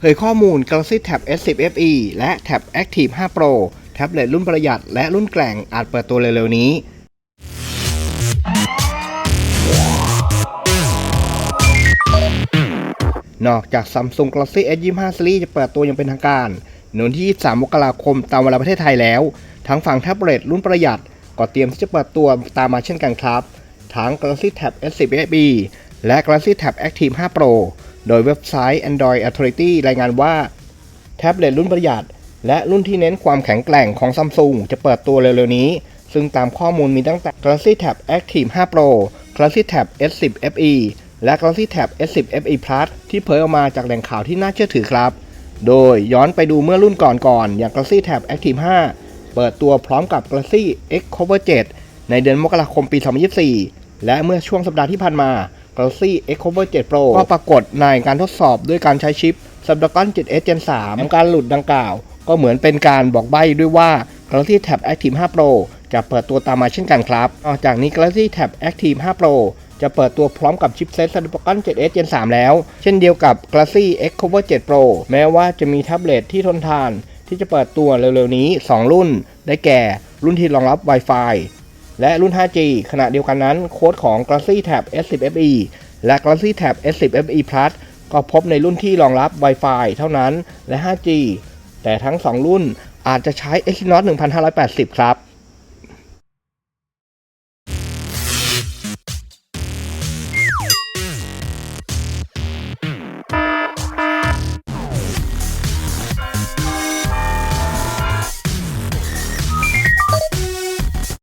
เผยข้อมูล Galaxy Tab S10 FE และ Tab Active 5 Pro แท็บเล็ตรุ่นประหยัดและรุ่นแกร่งอาจเปิดตัวเร็วๆนี้นอกจาก Samsung Galaxy S25 Series จะเปิดตัวอย่างเป็นทางการในวันที่ 23 มกราคมตามเวลาประเทศไทยแล้ว ทั้งฝั่งแท็บเล็ตรุ่นประหยัด ก็เตรียมที่จะเปิดตัวตามมาเช่นกันครับ ทั้ง Galaxy Tab S10 FE และ Galaxy Tab Active 5 Pro โดยเว็บไซต์ Android Authority รายงานว่า แท็บเล็ตรุ่นประหยัด และรุ่นที่เน้นความแข็งแกร่งของซัมซุงจะเปิดตัวเร็วๆนี้ ซึ่งตามข้อมูลมีตั้งแต่ Galaxy Tab Active 5 Pro Galaxy Tab S10 FE และ Galaxy Tab S10 FE Plus ที่เผยออกมาจากแหล่งข่าวที่น่าเชื่อถือครับ โดยย้อนไปดูเมื่อรุ่นก่อนๆอย่าง Galaxy Tab Active 5 เปิดตัวพร้อมกับ Galaxy X Cover 7 ในเดือนมกราคมปี 2024 และเมื่อช่วงสัปดาห์ที่ผ่านมา Galaxy X Cover 7 Pro ก็ปรากฏในการทดสอบด้วยการใช้ชิป Snapdragon 7S Gen 3การหลุดดังกล่าว ก็เหมือนเป็นการบอกใบ้ด้วยว่า Galaxy Tab Active 5 Pro จะเปิดตัวตามมาเช่นกันครับนอกจากนี้ Galaxy Tab Active 5 Pro จะเปิดตัวพร้อมกับชิปเซ็ต Snapdragon 7S Gen 3 แล้ว เช่นเดียวกับ Galaxy X Cover 7 Pro แม้ว่าจะมีแท็บเล็ตที่ทนทาน ที่จะเปิดตัวเร็วๆนี้ 2 รุ่น ได้แก่ รุ่นที่รองรับ Wi-Fi และรุ่น 5G ขณะเดียวกันนั้นโค้ดของ Galaxy Tab S10 FE และ Galaxy Tab S10 FE Plus ก็พบในรุ่นที่รองรับ Wi-Fi เท่านั้นและ 5G แต่ทั้ง 2 รุ่นอาจจะใช้ Exynos 1580 ครับ